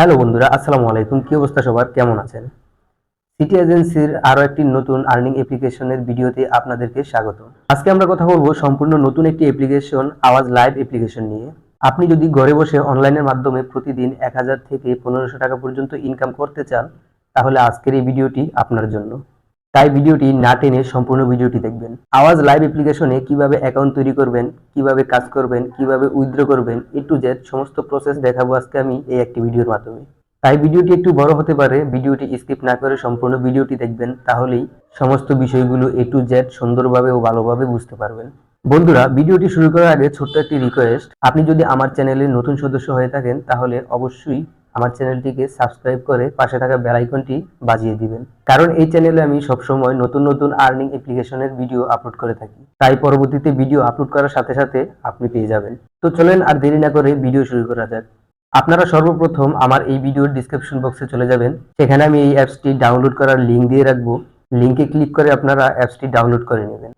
Hello বন্ধুরা, আসসালামু আলাইকুম। কি অবস্থা সবার? কেমন আছেন? সিটি এজেন্সির আরও একটি নতুন আর্নিং অ্যাপ্লিকেশনের ভিডিওতে আপনাদেরকে স্বাগত। আজকে আমরা কথা বলব সম্পূর্ণ নতুন একটি অ্যাপ্লিকেশন আওয়াজ লাইভ অ্যাপ্লিকেশন নিয়ে। আপনি যদি ঘরে বসে অনলাইনের মাধ্যমে প্রতিদিন এক হাজার থেকে পনেরোশো টাকা পর্যন্ত ইনকাম করতে চান, তাহলে আজকের এই ভিডিওটি আপনার জন্য। তাই ভিডিওটি না টেনে সম্পূর্ণ ভিডিওটি দেখবেন। আওয়াজ লাইভ অ্যাপ্লিকেশনে কীভাবে অ্যাকাউন্ট তৈরি করবেন, কীভাবে কাজ করবেন, কীভাবে উইথড্র করবেন এ টু জেড সমস্ত প্রসেস দেখাবো আজকে আমি এই একটি ভিডিওর মাধ্যমে। তাই ভিডিওটি একটু বড় হতে পারে, ভিডিওটি স্কিপ না করে সম্পূর্ণ ভিডিওটি দেখবেন, তাহলেই সমস্ত বিষয়গুলো এ টু জেড সুন্দরভাবে ও ভালোভাবে বুঝতে পারবেন। বন্ধুরা, ভিডিওটি শুরু করার আগে ছোট্ট একটি রিকোয়েস্ট আপনি যদি আমার চ্যানেলে নতুন সদস্য হয়ে থাকেন, তাহলে অবশ্যই আমার চ্যানেলটিকে সাবস্ক্রাইব করে পাশে থাকা বেল আইকনটি বাজিয়ে দিবেন। কারণ এই চ্যানেলে আমি সবসময় নতুন নতুন আর্নিং অ্যাপ্লিকেশনের ভিডিও আপলোড করে থাকি। তাই পরবর্তীতে ভিডিও আপলোড করার সাথে সাথে আপনি পেয়ে যাবেন। তো চলেন আর দেরি না করে ভিডিও শুরু করা যাক। আপনারা সর্বপ্রথম আমার এই ভিডিওর ডিসক্রিপশন বক্সে চলে যাবেন। সেখানে আমি এই অ্যাপসটি ডাউনলোড করার লিঙ্ক দিয়ে রাখব। লিঙ্কে ক্লিক করে আপনারা অ্যাপসটি ডাউনলোড করে নেবেন।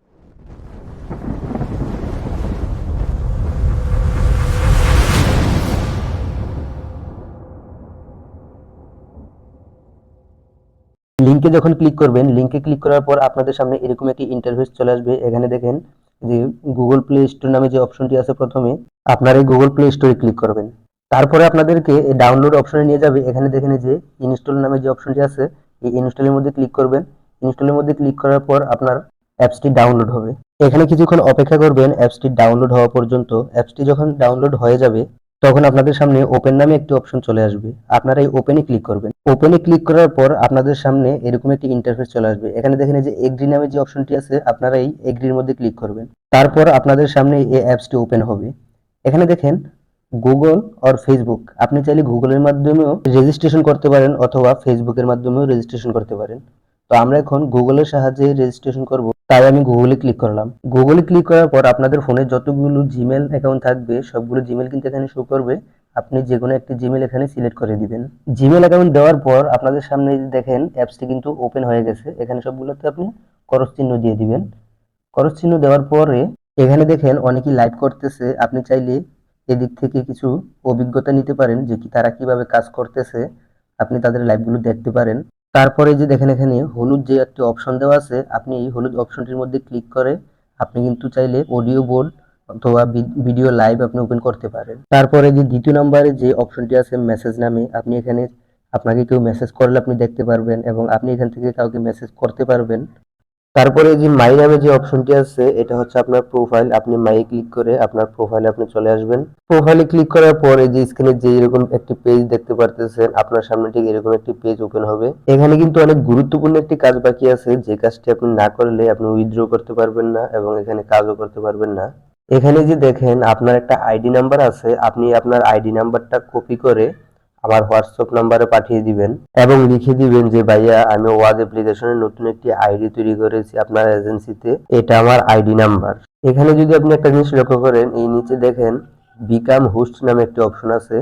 লিঙ্কে যখন ক্লিক করবেন লিঙ্কে ক্লিক করার পর আপনাদের সামনে এরকম একটি ইন্টারফেস চলে আসবে। এখানে দেখেন যে গুগল প্লে স্টোর নামে যে অপশনটি আছে প্রথমে, আপনারা এই গুগল প্লে স্টোরে ক্লিক করবেন। তারপরে আপনাদেরকে ডাউনলোড অপশনে নিয়ে যাবে। এখানে দেখেন যে ইনস্টল নামে যে অপশনটি আছে, এই ইনস্টলের মধ্যে ক্লিক করবেন। ইনস্টলের মধ্যে ক্লিক করার পর আপনার অ্যাপসটি ডাউনলোড হবে। এখানে কিছুক্ষণ অপেক্ষা করবেন অ্যাপসটি ডাউনলোড হওয়া পর্যন্ত। অ্যাপসটি যখন ডাউনলোড হয়ে যাবে তখন আপনাদের সামনে ওপেন নামে একটি অপশন চলে আসবে। আপনারা এই ওপেনে ক্লিক করবেন। ওপেনে ক্লিক করার পর আপনাদের সামনে এরকম একটি ইন্টারফেস চলে আসবে। এখানে দেখেন যে এগ্রি নামে যে অপশনটি আছে, আপনারা এই এগ্রির মধ্যে ক্লিক করবেন। তারপর আপনাদের সামনে এই অ্যাপসটি ওপেন হবে। এখানে দেখেন গুগল আর ফেসবুক আপনি চাইলে গুগলের মাধ্যমেও রেজিস্ট্রেশন করতে পারেন অথবা ফেসবুকের মাধ্যমেও রেজিস্ট্রেশন করতে পারেন। তো আমরা এখন গুগলের সাহায্যে রেজিস্ট্রেশন করব। তাই আমি গুগলে ক্লিক করলাম। গুগলে ক্লিক করার পর আপনাদের ফোনে যতগুলো জিমেল অ্যাকাউন্ট থাকবে, সবগুলো জিমেল কিন্তু এখানে শো করবে। আপনি যে কোনো একটি জিমেল এখানে সিলেক্ট করে দিবেন। জিমেল অ্যাকাউন্ট দেওয়ার পর আপনাদের সামনে দেখেন অ্যাপসটি কিন্তু ওপেন হয়ে গেছে। এখানে সবগুলোতে আপনি করস চিহ্ন দিয়ে দিবেন। করস চিহ্ন দেওয়ার পরে এখানে দেখেন, অনেকেই লাইভ করতেছে। আপনি চাইলে এদিক থেকে কিছু অভিজ্ঞতা নিতে পারেন যে কি তারা কীভাবে কাজ করতেছে। আপনি তাদের লাইভগুলো দেখতে পারেন। তারপরে যে দেখেন এখানে হলুদ যে একটি অপশন দেওয়া আছে, আপনি এই হলুদ অপশনটির মধ্যে ক্লিক করে আপনি কিন্তু চাইলে অডিও বোর্ড অথবা ভিডিও লাইভ আপনি ওপেন করতে পারেন। তারপরে যে দ্বিতীয় নাম্বারে যে অপশনটি আছে মেসেজ নামে, আপনি এখানে আপনাকে কেউ মেসেজ করলে আপনি দেখতে পারবেন এবং আপনি এখান থেকে কাউকে মেসেজ করতে পারবেন। তারপরে যে মাই নামে যে অপশনটি আছে, এটা হচ্ছে আপনার প্রোফাইল আপনি মাই ক্লিক করে আপনার প্রোফাইলে আপনি চলে আসবেন। প্রোফাইলে ক্লিক করার পরে যে স্ক্রিনে যে এরকম একটি পেজ দেখতে পারতেছেন, আপনার সামনে ঠিক এরকম একটি পেজ ওপেন হবে। এখানে কিন্তু অনেক গুরুত্বপূর্ণ একটি কাজ বাকি আছে, যে কাজটি আপনি না করলে আপনি উইথড্র করতে পারবেন না এবং এখানে কাজও করতে পারবেন না। এখানে যে দেখেন, আপনার একটা আইডি নাম্বার আছে। আপনি আপনার আইডি নাম্বারটা কপি করে আমার হোয়াটসঅ্যাপ নাম্বারে পাঠিয়ে দিবেন এবং লিখে দিবেন যে, ভাইয়া, আমি ওয়াজ অ্যাপ্লিকেশনের নতুন একটি আইডি তৈরি করেছি আপনার এজেন্সিতে। এটা আমার আইডি নাম্বার। এখানে যদি আপনি একটা জিনিস লক্ষ্য করেন, এই নিচে দেখেন বিকাম হোস্ট নামে একটি অপশন আছে।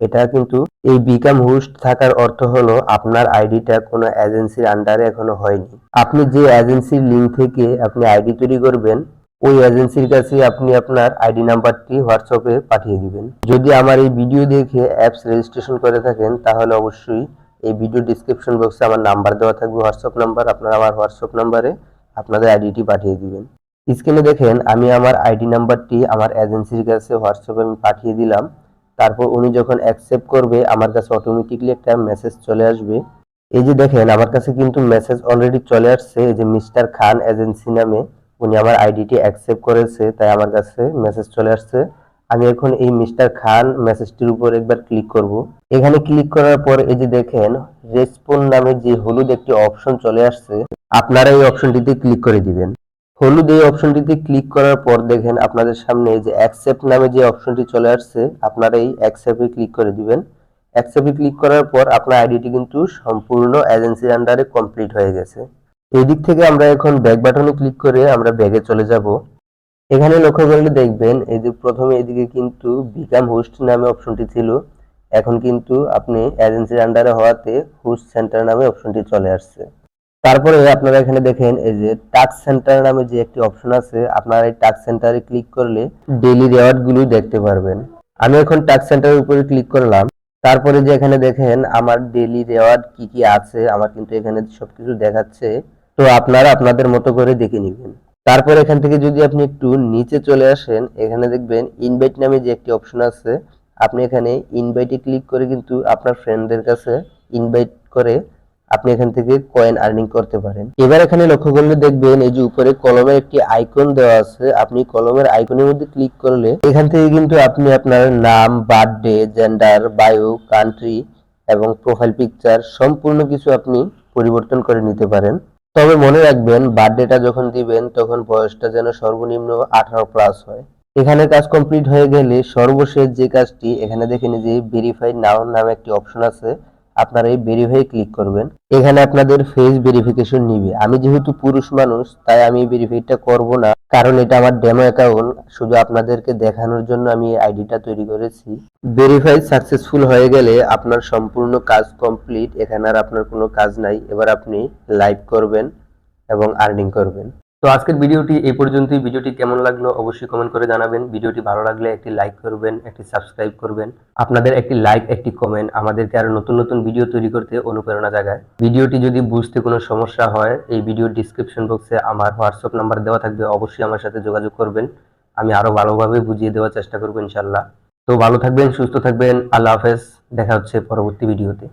এটা কিন্তু, এই বিকাম হোস্ট থাকার অর্থ হলো, আপনার আইডিটা কোনো এজেন্সির আন্ডারে এখনও হয়নি। আপনি যে এজেন্সির লিঙ্ক থেকে আপনি আইডি তৈরি করবেন ওই এজেন্সির কাছে আপনি আপনার আইডি নাম্বারটি হোয়াটসঅ্যাপে পাঠিয়ে দিবেন। যদি আমার এই ভিডিও দেখে অ্যাপস রেজিস্ট্রেশন করে থাকেন, তাহলে অবশ্যই এই ভিডিও ডিসক্রিপশন বক্সে আমার নাম্বার দেওয়া থাকবে হোয়াটসঅ্যাপ নাম্বার আপনারা আমার হোয়াটসঅ্যাপ নাম্বারে আপনাদের আইডিটি পাঠিয়ে দিবেন। স্ক্রিনে দেখেন, আমি আমার আইডি নাম্বারটি আমার এজেন্সির কাছে হোয়াটসঅ্যাপে আমি পাঠিয়ে দিলাম। তারপর উনি যখন অ্যাকসেপ্ট করবে, আমার কাছে অটোমেটিকলি একটা মেসেজ চলে আসবে। এই যে দেখেন, আমার কাছে কিন্তু মেসেজ অলরেডি চলে আসছে, এই যে মিস্টার খান এজেন্সি নামে। উনি আমার আইডিটি অ্যাকসেপ্ট করেছে, তাই আমার কাছে মেসেজ চলে আসছে। আমি এখন এই মিস্টার খান মেসেজটির উপর একবার ক্লিক করব। এখানে ক্লিক করার পর এই যে দেখেন রেসপন্ড নামে যে হলুদ একটি অপশন চলে আসছে, আপনারা এই অপশনটিতে ক্লিক করে দিবেন। হলুদ এই অপশনটিতে ক্লিক করার পর দেখেন আপনাদের সামনে যে অ্যাকসেপ্ট নামে যে অপশনটি চলে আসছে, আপনারা এই অ্যাকসেপ্টে ক্লিক করে দিবেন। অ্যাকসেপ্টে ক্লিক করার পর আপনার আইডিটি কিন্তু সম্পূর্ণ এজেন্সির আন্ডারে কমপ্লিট হয়ে গেছে। এই দিক থেকে আমরা এখন ব্যাক বাটনে ক্লিক করে আমরা ব্যাগে চলে যাব। এখানে লক্ষ্য করলে দেখবেন এই যে প্রথমে এদিকে কিন্তু বিকাম হোস্ট নামে অপশনটি ছিল। এখন কিন্তু আপনি এজেন্সির আন্ডারে হওয়াতে হোস্ট সেন্টার নামে অপশনটি চলে আসছে। তারপরে আপনারা এখানে দেখেন এই যে টাস্ক সেন্টার নামে যে একটি অপশন আছে, আপনারা এই টাস্ক সেন্টারে ক্লিক করলে ডেইলি রেওয়ার্ডগুলো দেখতে পারবেন। আমি এখন টাস্ক সেন্টারের উপরে ক্লিক করলাম। তারপরে যে এখানে দেখেন আমার ডেলি রেওয়ার্ড কি কি আছে, আমার কিন্তু এখানে সবকিছু দেখাচ্ছে। তো আপনারা আপনাদের মতো করে দেখে নেবেন। তারপর এখান থেকে যদি আপনি একটু নিচে চলে আসেন, এখানে দেখবেন ইনভাইট নামে যে একটি অপশন আছে, আপনি এখানে ইনভাইটে ক্লিক করে কিন্তু আপনার ফ্রেন্ডদের কাছে ইনভাইট করে আপনি এখান থেকে কয়েন আর্নিং করতে পারেন। এবার এখানে লক্ষ্য করলে দেখবেন এই যে উপরে কলমের একটি আইকন দেওয়া আছে, আপনি কলমের আইকনের মধ্যে ক্লিক করলে এখান থেকে কিন্তু আপনি আপনার নাম বার্থডে জেন্ডার বায়ো কান্ট্রি এবং প্রোফাইল পিকচার সম্পূর্ণ কিছু আপনি পরিবর্তন করে নিতে পারেন। তবে মনে রাখবেন, বার্থডেটা যখন দিবেন, তখন বয়সটা যেন সর্বনিম্ন আঠারো প্লাস হয়। এখানে কাজ কমপ্লিট হয়ে গেলে সর্বশেষ যে কাজটি এখানে দেখে নিজে ভেরিফাই নাও নামে একটি অপশন আছে। আপনারা এই ভেরিফাই ক্লিক করবেন। এখানে আপনাদের ফেস ভেরিফিকেশন নিবে। আমি যেহেতু পুরুষ মানুষ, তাই আমি ভেরিফাইটা করব না। কারণ এটা আমার ডেমো অ্যাকাউন্ট শুধু আপনাদেরকে দেখানোর জন্য আমি আইডিটা তৈরি করেছি। ভেরিফাই সাকসেসফুল হয়ে গেলে আপনার সম্পূর্ণ কাজ কমপ্লিট এখানে আর আপনার কোনো কাজ নাই। এবার আপনি লাইভ করবেন এবং আর্নিং করবেন। তো আজকের ভিডিওটি এই পর্যন্তই। ভিডিওটি কেমন লাগল অবশ্যই কমেন্ট করে জানাবেন। ভিডিওটি ভালো লাগলে একটি লাইক করবেন, একটি সাবস্ক্রাইব করবেন। আপনাদের একটি লাইক একটি কমেন্ট আমাদেরকে আরও নতুন নতুন ভিডিও তৈরি করতে অনুপ্রেরণা জাগায়। ভিডিওটি যদি বুঝতে কোনো সমস্যা হয়, এই ভিডিও ডিসক্রিপশন বক্সে আমার হোয়াটসঅ্যাপ নাম্বার দেওয়া থাকবে। অবশ্যই আমার সাথে যোগাযোগ করবেন। আমি আরও ভালোভাবে বুঝিয়ে দেওয়ার চেষ্টা করব ইনশাল্লাহ তো ভালো থাকবেন, সুস্থ থাকবেন। আল্লাহ হাফেজ। দেখা হচ্ছে পরবর্তী ভিডিওতে